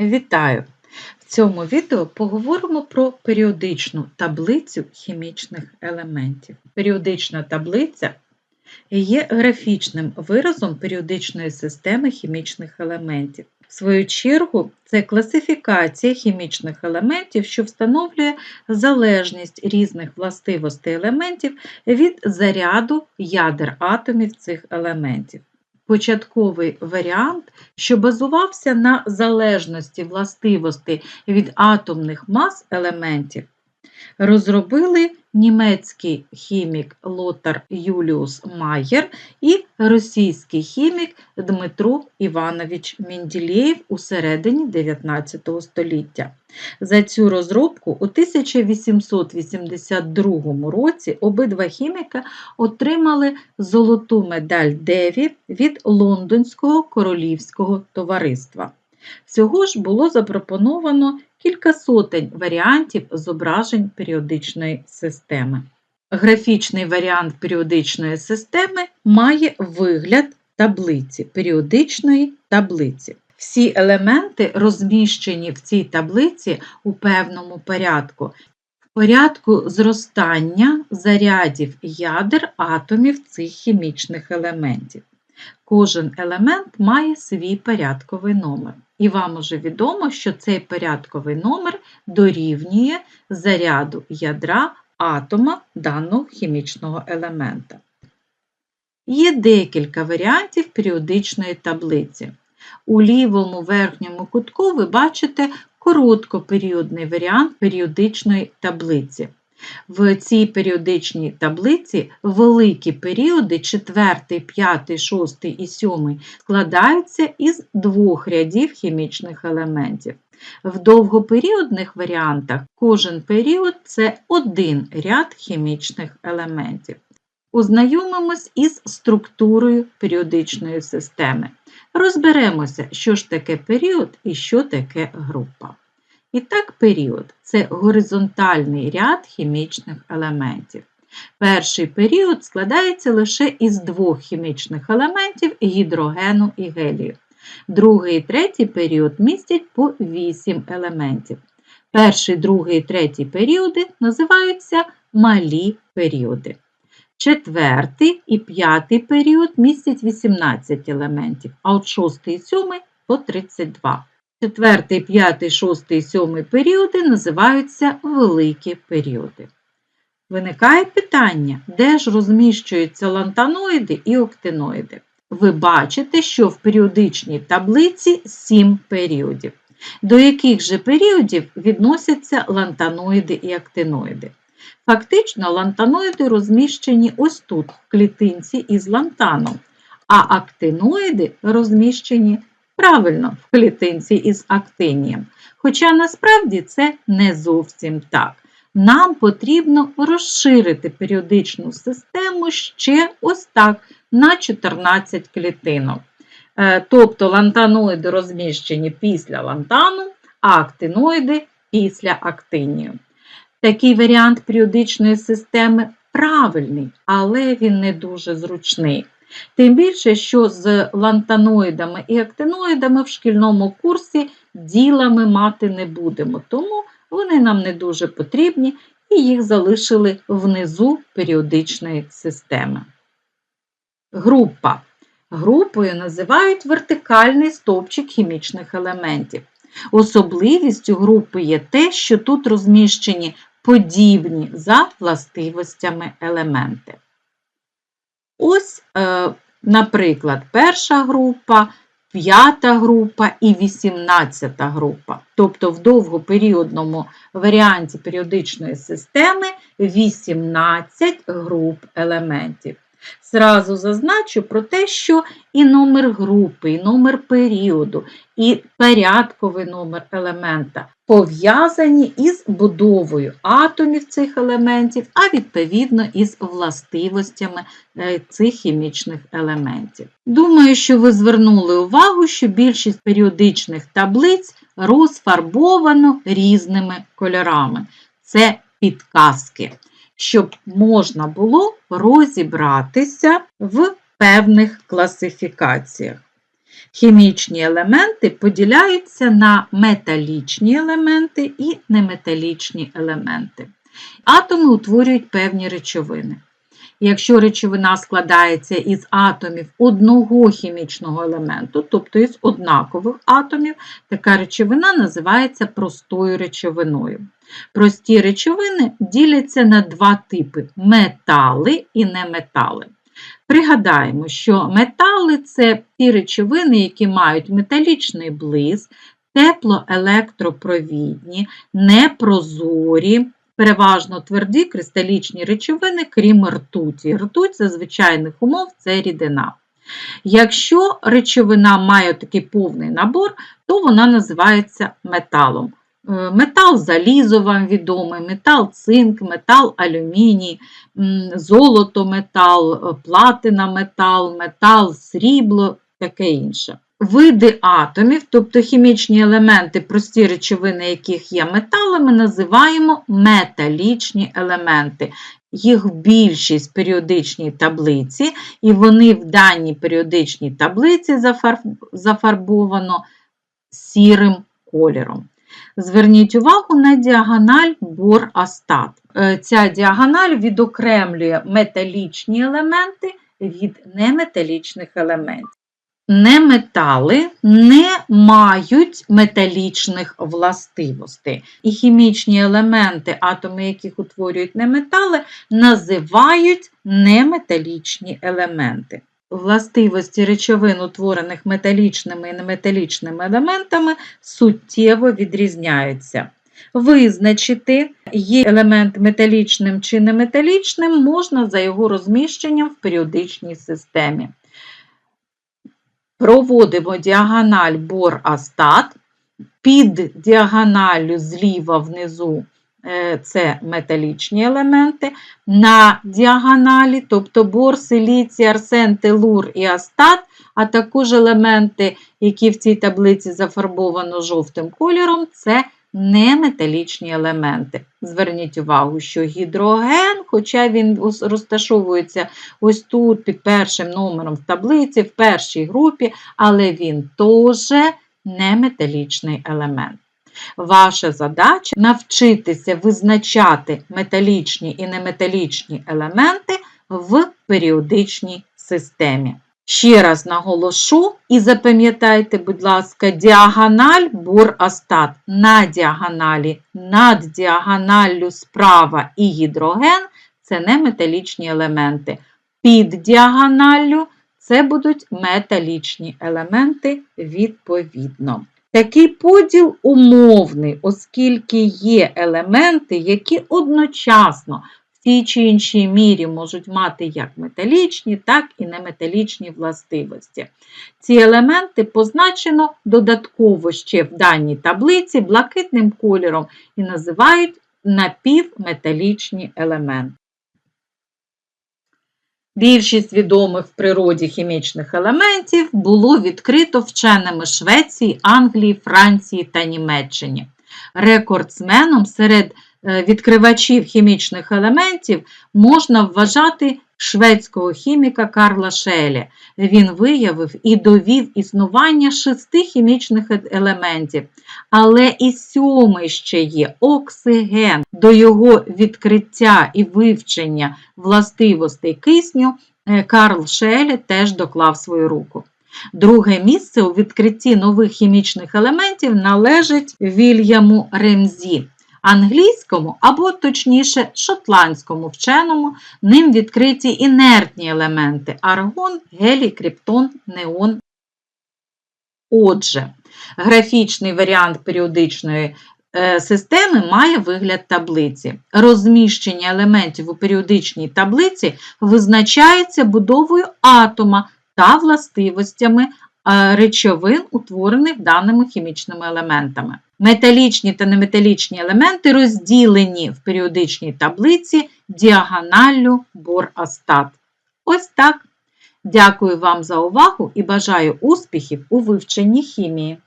Вітаю! В цьому відео поговоримо про періодичну таблицю хімічних елементів. Періодична таблиця є графічним виразом періодичної системи хімічних елементів. В свою чергу, це класифікація хімічних елементів, що встановлює залежність різних властивостей елементів від заряду ядер атомів цих елементів початковий варіант, що базувався на залежності властивостей від атомних мас елементів, розробили німецький хімік Лотар Юліус Майєр і російський хімік Дмитро Іванович Менділєєв у середині 19 століття. За цю розробку у 1882 році обидва хіміка отримали золоту медаль Деві від Лондонського королівського товариства. Всього ж було запропоновано кілька сотень варіантів зображень періодичної системи. Графічний варіант періодичної системи має вигляд таблиці, періодичної таблиці. Всі елементи розміщені в цій таблиці у певному порядку, в порядку зростання зарядів ядер атомів цих хімічних елементів. Кожен елемент має свій порядковий номер. І вам уже відомо, що цей порядковий номер дорівнює заряду ядра атома даного хімічного елемента. Є декілька варіантів періодичної таблиці. У лівому верхньому кутку ви бачите короткоперіодний варіант періодичної таблиці. В цій періодичній таблиці великі періоди 4, 5, 6 і 7 складаються із двох рядів хімічних елементів. В довгоперіодних варіантах кожен період це один ряд хімічних елементів. Ознайомимось із структурою періодичної системи. Розберемося, що ж таке період і що таке група. І так, період це горизонтальний ряд хімічних елементів. Перший період складається лише із двох хімічних елементів гідрогену і гелію. Другий і третій період містять по 8 елементів. Перший, другий і третій періоди називаються малі періоди. Четвертий і п'ятий період містять 18 елементів, а от шостий і сьомий по 32. Четвертий, п'ятий, шостий, сьомий періоди називаються великі періоди. Виникає питання, де ж розміщуються лантаноїди і октиноїди. Ви бачите, що в періодичній таблиці 7 періодів. До яких же періодів відносяться лантаноїди і актиноїди? Фактично, лантаноїди розміщені ось тут, в клітинці із лантаном, а актиноїди розміщені правильно в клітинці із актинієм. Хоча насправді це не зовсім так. Нам потрібно розширити періодичну систему ще ось так на 14 клітинок. Е, тобто лантаноїди розміщені після лантану, а актиноїди після актинію. Такий варіант періодичної системи правильний, але він не дуже зручний. Тим більше, що з лантаноїдами і актиноїдами в шкільному курсі діла ми мати не будемо, тому вони нам не дуже потрібні і їх залишили внизу періодичної системи. Група. Групою називають вертикальний стовпчик хімічних елементів. Особливістю групи є те, що тут розміщені подібні за властивостями елементи. Ось, е, наприклад, перша група, п'ята група і вісімнадцята група. Тобто в довгоперіодному варіанті періодичної системи 18 груп елементів. Зразу зазначу про те, що і номер групи, і номер періоду, і порядковий номер елемента пов'язані із будовою атомів цих елементів, а відповідно із властивостями е, цих хімічних елементів. Думаю, що ви звернули увагу, що більшість періодичних таблиць розфарбовано різними кольорами. Це підказки щоб можна було розібратися в певних класифікаціях. Хімічні елементи поділяються на металічні елементи і неметалічні елементи. Атоми утворюють певні речовини. Якщо речовина складається із атомів одного хімічного елементу, тобто із однакових атомів, така речовина називається простою речовиною. Прості речовини діляться на два типи метали і неметали. Пригадаємо, що метали це ті речовини, які мають металічний блиск, теплоелектропровідні, непрозорі, переважно тверді кристалічні речовини, крім ртуті. Ртуть за звичайних умов це рідина. Якщо речовина має такий повний набор, то вона називається металом. Е, метал залізо вам відомий, метал цинк, метал алюміній, золото метал, е, платина метал, метал, срібло, таке інше. Види атомів, тобто хімічні елементи, прості речовини, яких є металами, називаємо металічні елементи. Їх більшість в періодичній таблиці, і вони в даній періодичній таблиці зафарбовано сірим кольором. Зверніть увагу на діагональ бор-астат. Е, ця діагональ відокремлює металічні елементи від неметалічних елементів. Неметали не мають металічних властивостей. І хімічні елементи, атоми яких утворюють неметали, називають неметалічні елементи. Властивості речовин, утворених металічними і неметалічними елементами, суттєво відрізняються. Визначити, є елемент металічним чи неметалічним, можна за його розміщенням в періодичній системі. Проводимо діагональ бор-астат, під діагоналлю зліва внизу це металічні елементи. На діагоналі, тобто бор, силіцій, арсен, телур і астат, а також елементи, які в цій таблиці зафарбовано жовтим кольором, це неметалічні елементи. Зверніть увагу, що гідроген, хоча він розташовується ось тут під першим номером в таблиці, в першій групі, але він теж неметалічний елемент. Ваша задача навчитися визначати металічні і неметалічні елементи в періодичній системі. Ще раз наголошу і запам'ятайте, будь ласка, діагональ бур-астат на діагоналі, над діагоналлю справа і гідроген це не металічні елементи. Під діагоналлю це будуть металічні елементи відповідно. Такий поділ умовний, оскільки є елементи, які одночасно в тій чи іншій мірі можуть мати як металічні, так і неметалічні властивості. Ці елементи позначено додатково ще в даній таблиці блакитним кольором і називають напівметалічні елементи. Більшість відомих в природі хімічних елементів було відкрито вченими Швеції, Англії, Франції та Німеччині. Рекордсменом серед е, відкривачів хімічних елементів можна вважати шведського хіміка Карла Шелі. Він виявив і довів існування шести хімічних е, елементів, але і сьомий ще є оксиген. До його відкриття і вивчення властивостей кисню е, Карл Шелі теж доклав свою руку. Друге місце у відкритті нових хімічних елементів належить Вільяму Ремзі англійському або, точніше, шотландському вченому, ним відкриті інертні елементи аргон, гелій, криптон, неон. Отже, графічний варіант періодичної е, системи має вигляд таблиці. Розміщення елементів у періодичній таблиці визначається будовою атома та властивостями е, речовин, утворених даними хімічними елементами. Металічні та неметалічні елементи розділені в періодичній таблиці діагоналлю бор-астат. Ось так. Дякую вам за увагу і бажаю успіхів у вивченні хімії.